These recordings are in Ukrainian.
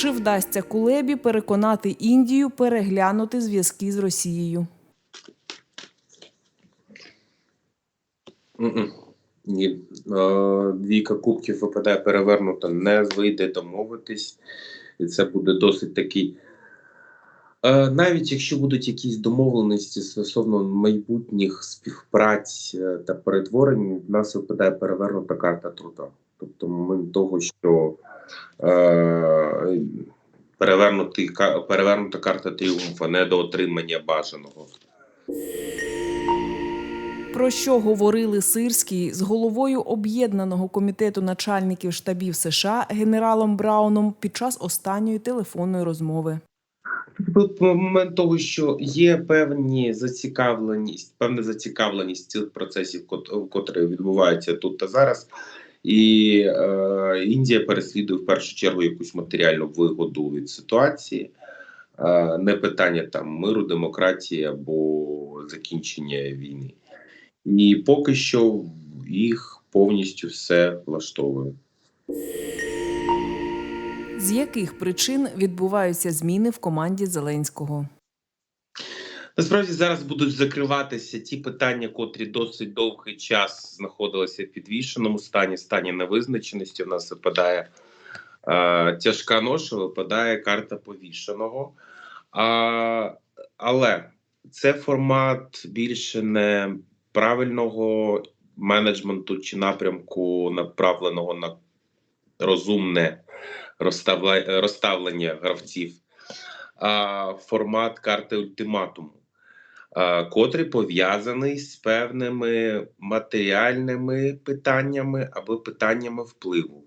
Чи вдасться Кулебі переконати Індію переглянути зв'язки з Росією? Мгм. Ні. Е, Двійка кубків випадає перевернуто, не вийде домовитись, і це буде досить такий. Е, Навіть якщо будуть якісь домовленості стосовно майбутніх співпраць е, та перетворень, в нас випадає перевернута карта труда. Тобто момент того, що е, перевернутий, ка- перевернута карта тріумфа, недоотримання бажаного. Про що говорили Сирський з головою об'єднаного комітету начальників штабів США генералом Брауном під час останньої телефонної розмови? Тут момент того, що є певні зацікавленість, певна зацікавленість цих процесів, кот- котрі відбуваються тут та зараз, і е, Індія переслідує в першу чергу якусь матеріальну вигоду від ситуації, е, не питання там миру, демократії або закінчення війни. І поки що їх повністю все влаштовує. З яких причин відбуваються зміни в команді Зеленського? Насправді зараз будуть закриватися ті питання, котрі досить довгий час знаходилися в підвішеному стані, стані невизначеності. У нас випадає е, тяжка ноша, випадає карта повішеного. А, але це формат більше не правильного менеджменту чи напрямку, направленого на розумне розставлення гравців, а формат карти ультиматуму котрий пов'язаний з певними матеріальними питаннями або питаннями впливу.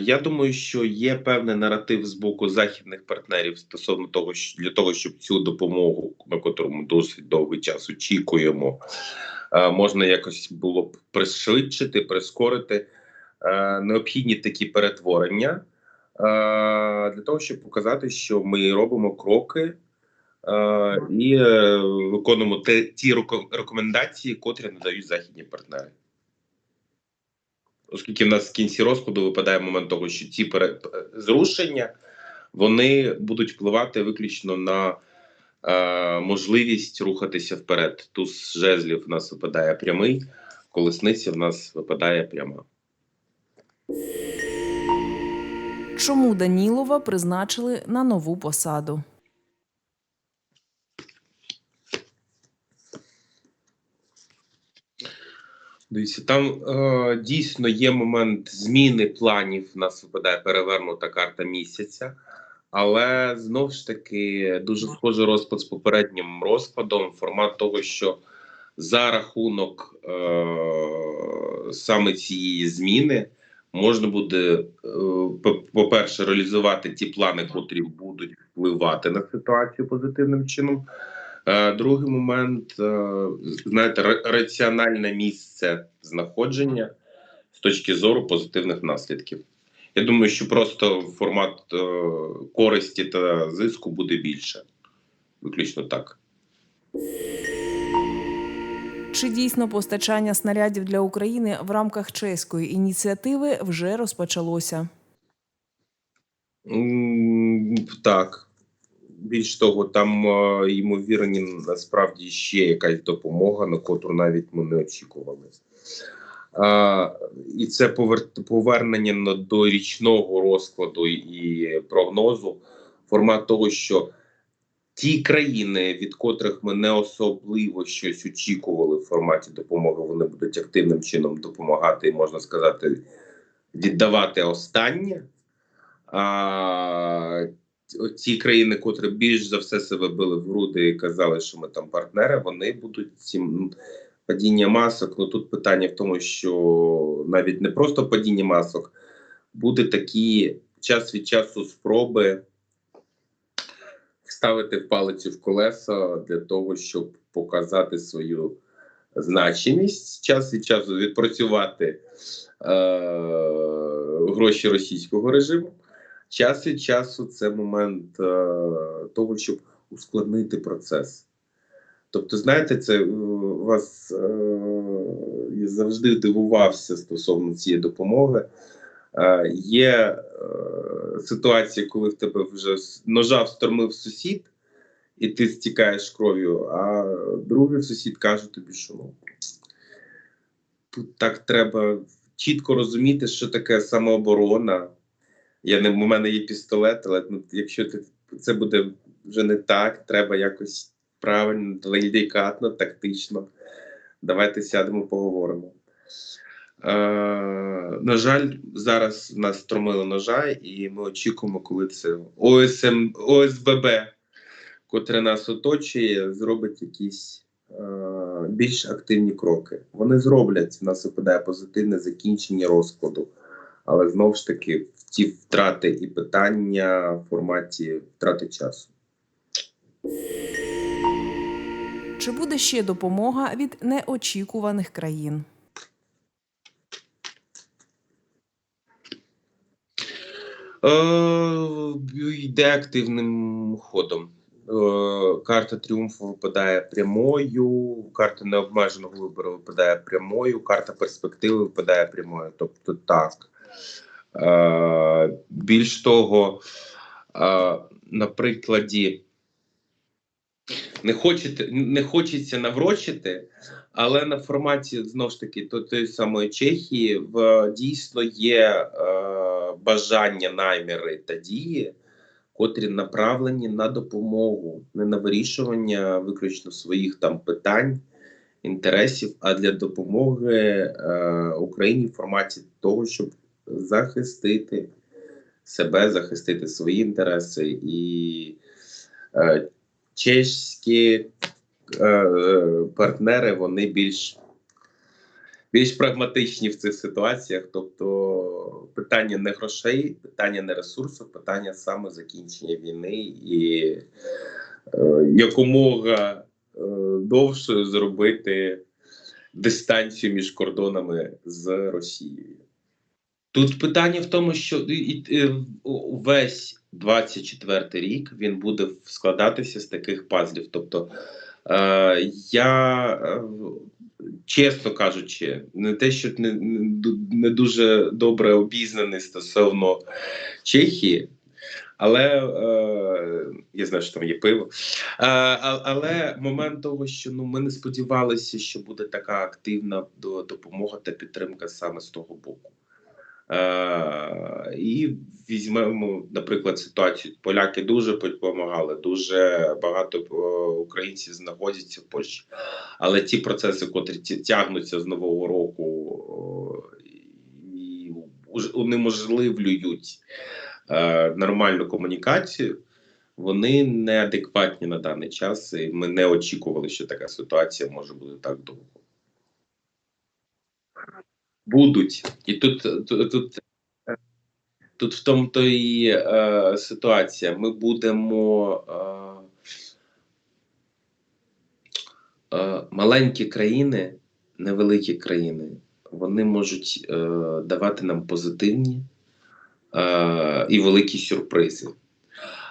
Я думаю, що є певний наратив з боку західних партнерів стосовно того, що для того, щоб цю допомогу, на котру ми досить довгий час очікуємо, можна якось було б пришвидшити, прискорити е, необхідні такі перетворення е, для того, щоб показати, що ми робимо кроки е, і е, виконуємо те, ті рекомендації, котрі надають західні партнери. Оскільки в нас в кінці розкладу випадає момент того, що ці зрушення вони будуть впливати виключно на е, можливість рухатися вперед. Туз жезлів в нас випадає прямий, колесниця в нас випадає пряма. Чому Данілова призначили на нову посаду? Дивіться, там е, дійсно є момент зміни планів. У нас випадає перевернута карта місяця, але знов ж таки дуже схожий розклад з попереднім розкладом. Формат того, що за рахунок е, саме цієї зміни можна буде, е, по-перше, реалізувати ті плани, котрі будуть впливати на ситуацію позитивним чином. Е, Другий момент, е, знаєте, раціональне місце знаходження з точки зору позитивних наслідків. Я думаю, що просто формат е, користі та зиску буде більше. Виключно так. Чи дійсно постачання снарядів для України в рамках чеської ініціативи вже розпочалося? Так. Більш того, там е, ймовірні насправді ще якась допомога, на котру навіть ми не очікували. А, і це повернення до річного розкладу і прогнозу. Формат того, що ті країни, від котрих ми не особливо щось очікували в форматі допомоги, вони будуть активним чином допомагати, можна сказати, віддавати останнє. А ті країни, котрі більш за все себе били в груди і казали, що ми там партнери, вони будуть цим падіння масок. Ну тут питання в тому, що навіть не просто падіння масок, буде такі час від часу спроби вставити палицю в колеса для того, щоб показати свою значимість, час від часу відпрацювати е- гроші російського режиму. Час від часу це момент е, того, щоб ускладнити процес. Тобто, знаєте, це е, вас е, я завжди дивувався стосовно цієї допомоги. Е, є е, ситуації, коли в тебе вже ножа встромив сусід, і ти стікаєш кров'ю, а другий сусід каже тобі, що ну, тут так треба чітко розуміти, що таке самооборона. Я не, у мене є пістолет, але ну, якщо ти, це буде вже не так, треба якось правильно, делікатно, тактично. Давайте сядемо, поговоримо. Е, на жаль, зараз нас стромили ножа, і ми очікуємо, коли це ОСМ, ОСББ, котре нас оточує, зробить якісь е, більш активні кроки. Вони зроблять, в нас випадає позитивне закінчення розкладу. Але знову ж таки, ті втрати і питання в форматі втрати часу. Чи буде ще допомога від неочікуваних країн? Е, йде активним ходом. Е, карта тріумфу випадає прямою, карта необмеженого вибору випадає прямою, карта перспективи випадає прямою. Тобто так. Е, більш того, е, на прикладі не, хочете, не хочеться наврочити, але на форматі знову ж таки то тої самої Чехії в дійсно є е, бажання, наміри та дії, котрі направлені на допомогу, не на вирішування виключно своїх там питань, інтересів, а для допомоги е, Україні в форматі того, щоб захистити себе, захистити свої інтереси і е, чеські е, партнери вони більш, більш прагматичні в цих ситуаціях. Тобто питання не грошей, питання не ресурсу, питання саме закінчення війни і е, якомога е, довше зробити дистанцію між кордонами з Росією. Тут питання в тому, що е, весь 24 рік він буде складатися з таких пазлів. Тобто, е, я, е, чесно кажучи, не те, що не, не, дуже добре обізнаний стосовно Чехії. Але е, я знаю, що там є пиво. Е, але момент того, що ну ми не сподівалися, що буде така активна допомога та підтримка саме з того боку. Е, і візьмемо, наприклад, ситуацію. Поляки дуже допомагали, дуже багато е, українців знаходяться в Польщі. Але ті процеси, котрі тягнуться з нового року е, унеможливлюють нормальну комунікацію, вони неадекватні на даний час, і ми не очікували, що така ситуація може бути так довго. Будуть. І тут, тут, тут, в тому то і е, ситуація. Ми будемо е, е, маленькі країни, невеликі країни, вони можуть е, давати нам позитивні е, і великі сюрпризи.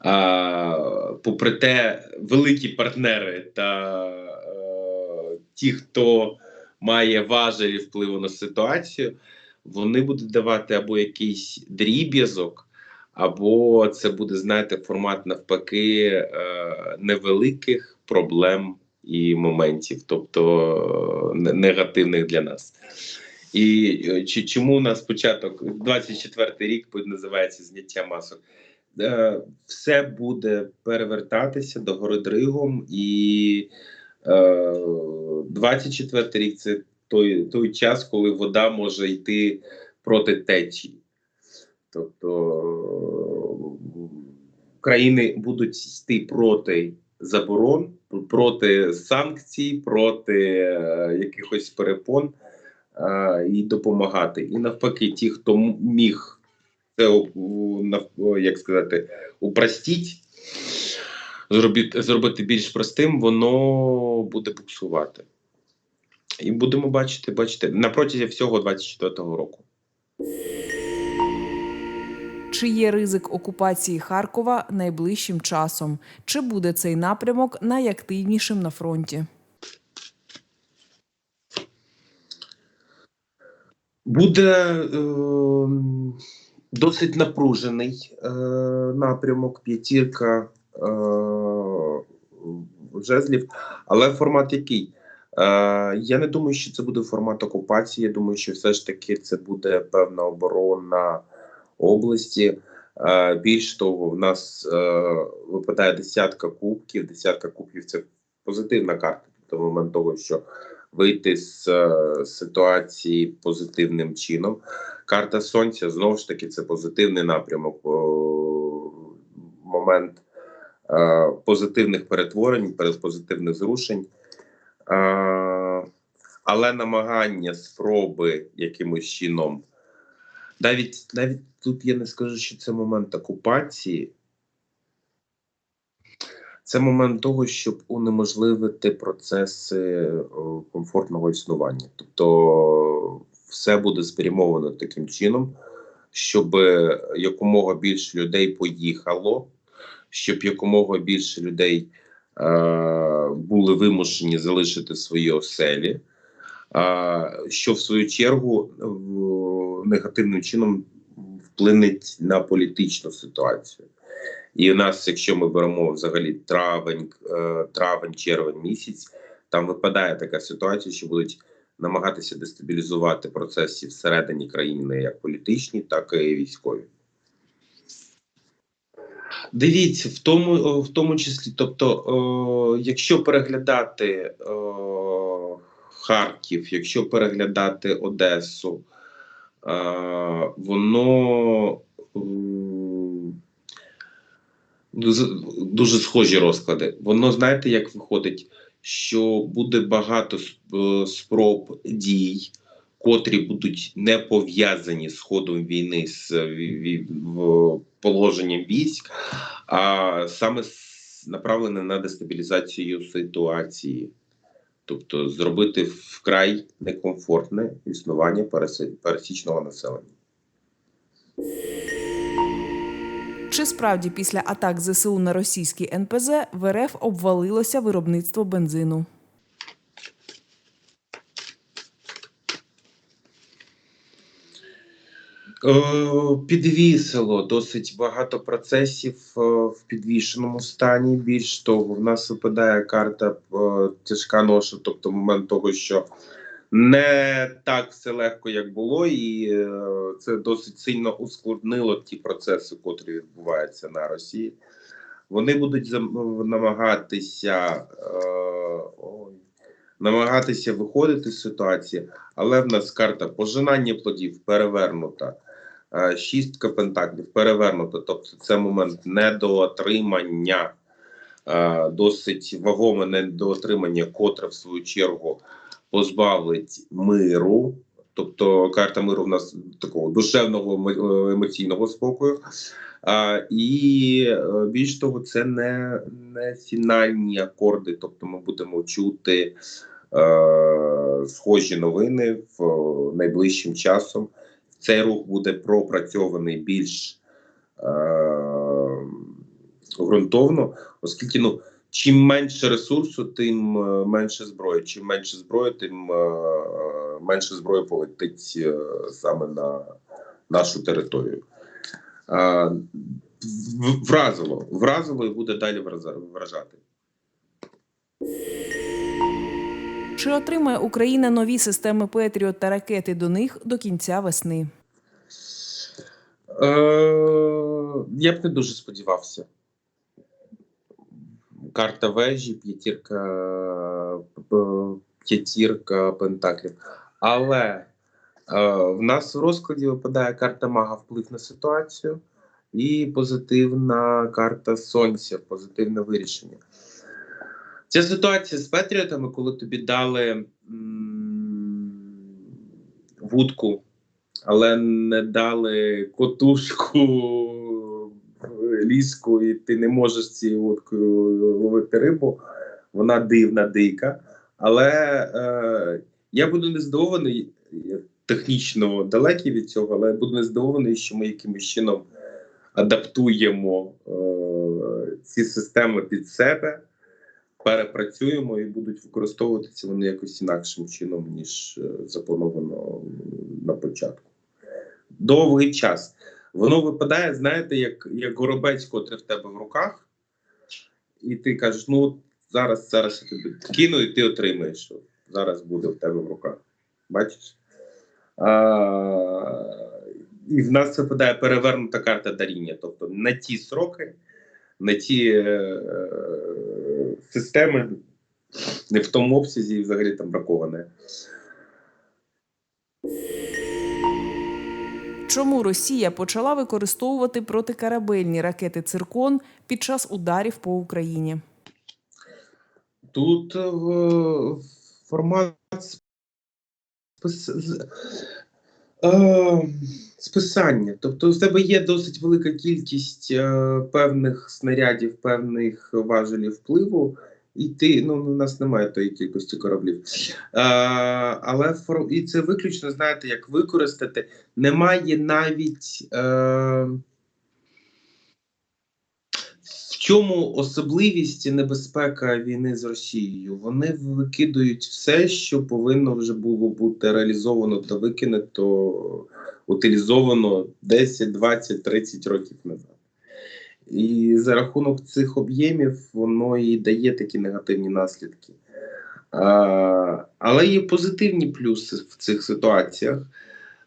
А, попри те, великі партнери та е, ті, хто має важелі впливу на ситуацію, вони будуть давати або якийсь дріб'язок, або це буде, знаєте, формат навпаки е, невеликих проблем і моментів, тобто е, негативних для нас. І е, чи, чому у нас початок 24-й рік називається зняття масок? Е, все буде перевертатися до гори Дригом, і е, 24 рік це той, той час, коли вода може йти проти течії. Тобто е, країни будуть йти проти заборон, проти санкцій, проти е, якихось перепон е, і допомагати. І навпаки, ті, хто міг це як сказати, упростіть, зробити, зробити більш простим, воно буде буксувати. І будемо бачити, бачити на протязі всього 24-го року. Чи є ризик окупації Харкова найближчим часом? Чи буде цей напрямок найактивнішим на фронті? Буде. ем, Досить напружений е, напрямок, п'ятірка е, жезлів. Але формат який? Е, я не думаю, що це буде формат окупації. Я думаю, що все ж таки це буде певна оборона області. Е, більш того, в нас е, випадає десятка кубків. Десятка кубків це позитивна карта. Тобто момент того, що вийти з е, ситуації позитивним чином. Карта сонця знову ж таки це позитивний напрямок. Момент е, позитивних перетворень, позитивних зрушень. Е, але намагання спроби якимось чином. Навіть навіть тут я не скажу, що це момент окупації. Це момент того, щоб унеможливити процеси комфортного існування. Тобто все буде спрямовано таким чином, щоб якомога більше людей поїхало, щоб якомога більше людей е, були вимушені залишити свої оселі, е, що в свою чергу в, негативним чином вплинеть на політичну ситуацію. І у нас, якщо ми беремо взагалі травень, е, травень, червень місяць, там випадає така ситуація, що будуть намагатися дестабілізувати процеси всередині країни, як політичні, так і військові. Дивіться, в тому, в тому числі, тобто, о, якщо переглядати о, Харків, якщо переглядати Одесу, е, воно м, дуже, схожі розклади. Воно знаєте, як виходить, що буде багато е, спроб дій, котрі будуть не пов'язані з ходом війни з е, в положенням військ, а саме направлене на дестабілізацію ситуації. Тобто зробити вкрай некомфортне існування пересічного населення. Чи справді після атак ЗСУ на російський НПЗ в РФ обвалилося виробництво бензину? Підвісило досить багато процесів е, в підвішеному стані. Більш того, в нас випадає карта е, тяжка ноша, тобто момент того, що не так все легко, як було, і е, це досить сильно ускладнило ті процеси, котрі відбуваються на Росії. Вони будуть намагатися е, намагатися виходити з ситуації, але в нас карта пожинання плодів перевернута. Е, Шістка пентаклів перевернута, тобто це момент недоотримання, е, досить вагоме недоотримання, котре в свою чергу позбавить миру. Тобто карта миру в нас такого душевного е, емоційного спокою. А, і більш того, це не, не фінальні акорди, тобто ми будемо чути е, схожі новини в найближчим часом. Цей рух буде пропрацьований більш е, ґрунтовно, оскільки ну, чим менше ресурсу, тим е, менше зброї. Чим менше зброї, тим е, менше зброї полетить е, саме на нашу територію. Е, вразило, вразило і буде далі вражати. Чи отримає Україна нові системи Петріот та ракети до них до кінця весни? Е, я б не дуже сподівався. Карта вежі, п'ятірка, п'ятірка пентаклів. Але е, в нас в розкладі випадає карта мага вплив на ситуацію і позитивна карта сонця, позитивне вирішення. Ця ситуація з Петріотами, коли тобі дали вудку але не дали котушку ліску, і ти не можеш цією лодкою ловити рибу. Вона дивна, дика. Але е, я буду не здивований, технічно далекий від цього, але я буду не здивований, що ми якимось чином адаптуємо е, ці системи під себе, перепрацюємо і будуть використовуватися вони якось інакшим чином, ніж е, заплановано на початку. Довгий час. Воно випадає, знаєте, як, як горобець, котрий в тебе в руках, і ти кажеш: ну зараз, зараз я тобі кину, і ти отримаєш. що Зараз буде в тебе в руках. Бачиш? А, і в нас випадає перевернута карта даріння. Тобто на ті сроки, на ті е, системи, не в тому обсязі і взагалі там браковане. Чому Росія почала використовувати протикорабельні ракети Циркон під час ударів по Україні? Тут е, формат е, списання. Тобто, в тебе є досить велика кількість е, певних снарядів, певних важелів впливу, і ти ну у нас немає тої кількості кораблів. Е, але і це виключно знаєте, як використати. Немає навіть. Е, чому особливість і небезпека війни з Росією? Вони викидують все, що повинно вже було бути реалізовано та викинуто, утилізовано 10, 20, 30 років назад. І за рахунок цих об'ємів воно і дає такі негативні наслідки. А, але є позитивні плюси в цих ситуаціях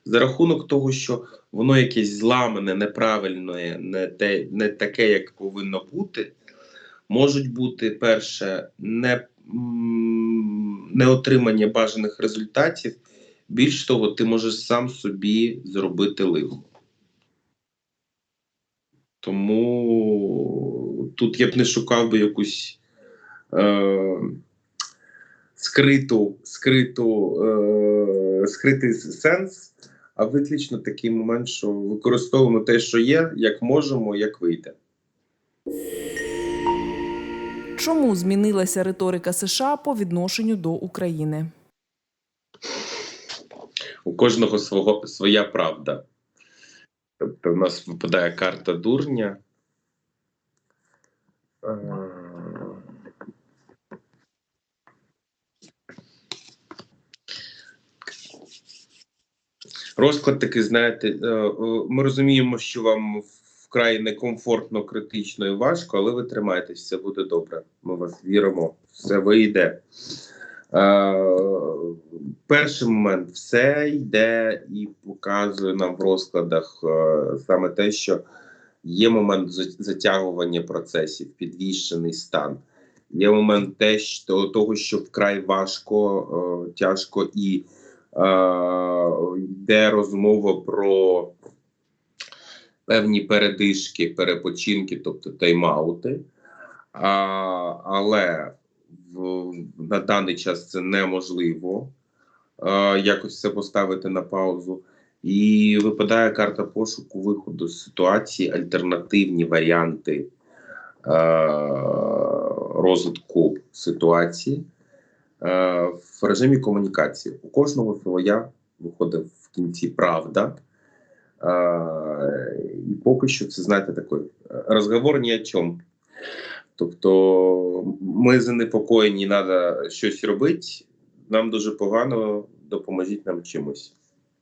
за рахунок того, що воно якесь зламане, неправильне, не те, не таке, як повинно бути. Можуть бути перше не, не отримання бажаних результатів. Більш того, ти можеш сам собі зробити лихо. Тому тут я б не шукав би якусь е, скриту, скриту, е, скритий сенс, а виключно такий момент, що використовуємо те, що є, як можемо, як вийде. Чому змінилася риторика США по відношенню до України? У кожного свого своя правда. Тобто, в нас випадає карта дурня. Е, Розклад такий, знаєте, е, е, ми розуміємо, що вам вкрай некомфортно, критично і важко, але ви тримаєтесь, все буде добре. Ми вас віримо, все вийде. Е, перший момент все йде і показує нам в розкладах саме те, що є момент затягування процесів, підвішений стан. Є момент те, що, того, що вкрай важко, тяжко і йде розмова про певні передишки, перепочинки, тобто тайм-аути. Але в, на даний час це неможливо е, якось це поставити на паузу. І випадає карта пошуку виходу з ситуації, альтернативні варіанти е, розвитку ситуації е, в режимі комунікації. У кожного своя виходить в кінці правда. Е, і поки що це, знаєте, такий розговор ні о чому. Тобто ми занепокоєні, треба щось робити. Нам дуже погано, допоможіть нам чимось.